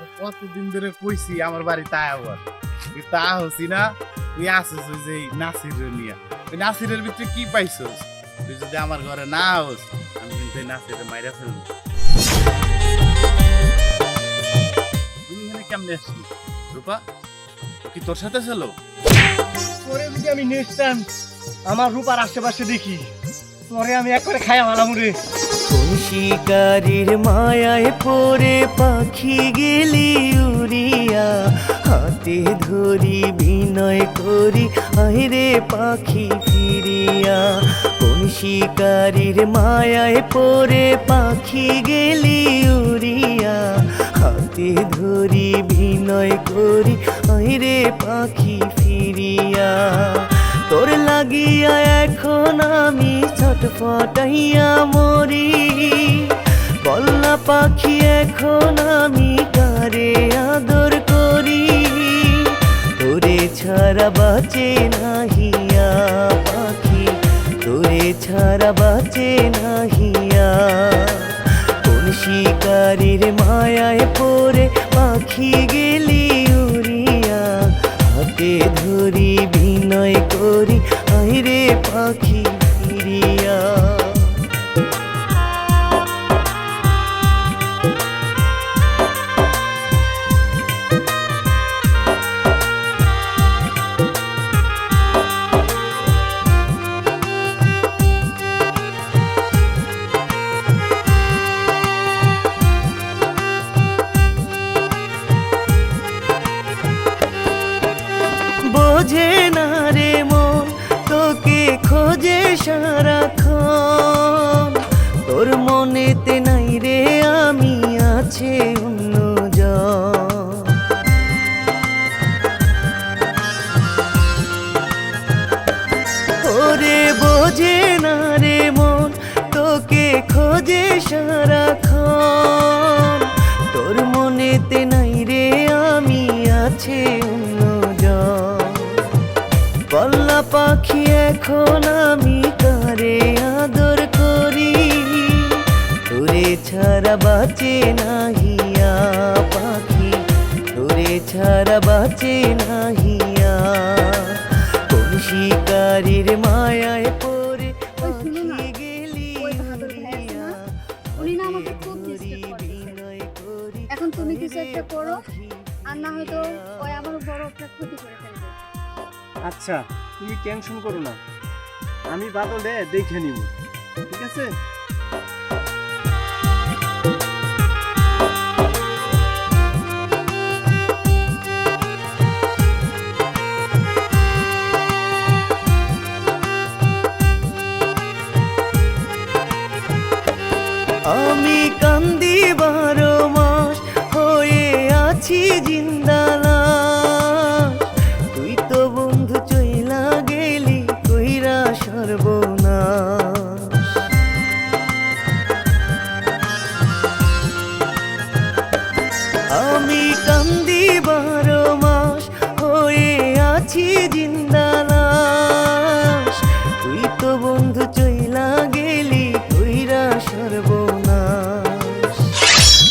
ও কতদিন ধরে কইছি আমার বাড়ি তা আবার। তা হসি না, তুই আসিস ওই যে নিয়া। ওই নাসিরের ভিতরে কি পাইছস? তুই যদি আমার ঘরে না আমি কিন্তু মাইরা ফেলব। তুমি এখানে কেমনে রূপা, কি তোর সাথে ছিল? তোরে যদি আমি নেক্সট আমার রূপার আশেপাশে দেখি, তোরে আমি এক করে খাই আমার রে। কোন শিকারীর মায়ায় পড়ে পাখি গেলি উড়িয়া। হাতে ধরি বিনয় করি, আইরে পাখি ফিরিয়া। কোন শিকারীর মায়ায় পড়ে পাখি গেলি উড়িয়া। হাতে ধরি বিনয় করি, আইরে পাখি ফিরিয়া। তোর লাগিয়া এখন আমি ছটফটাইয়া মরি। বল্লা পাখি এখন আমি কারে আদর করি। তোরে ছাড়া বাঁচে নাহিয়া পাখি। তোরে ছাড়া বাঁচে নাহিয়া ধরি বিনয় করি আইরে পাখি। খোঁজে সারাক্ষণ। তোর মনেতে নাই রে, আমি আছে অন্য ওরে বোঝে না রে মন, তোকে খোঁজে সারাক্ষণ। এখন আমি কারে আদর করি। তোরে ছাড়া বাঁচে নাহিয়া পাখি। তোরে ছাড়া বাঁচে নাহিয়া কোন শিকারীর মায়ায় পড়ে পাখি গেলি। এখন তুমি কিছু একটা করো আর না হয়তো ওই আমার বড় একটা ক্ষতি করে ফেলবে। আচ্ছা। তুমি টেনশন করো না। আমি বাদলে দেখে নিব। ঠিক আছে? আছি জিন্দালাস তুই তো বন্ধু, চইলা গেলি, কইরা সর্বনাশ।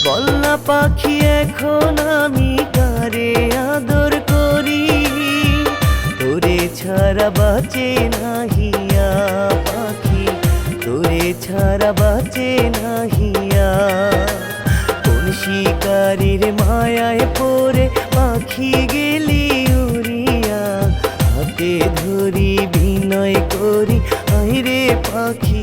বল্লা পাখি এখন আমি কারে আদর করি? তোরে ছাড়া বাঁচে নাহিয়া পাখি। তোরে ছাড়া বাঁচে নাহিয়া কোন শিকারীর মায়ায় পড়ে ধরি বিনয় করি আইরে পাখি।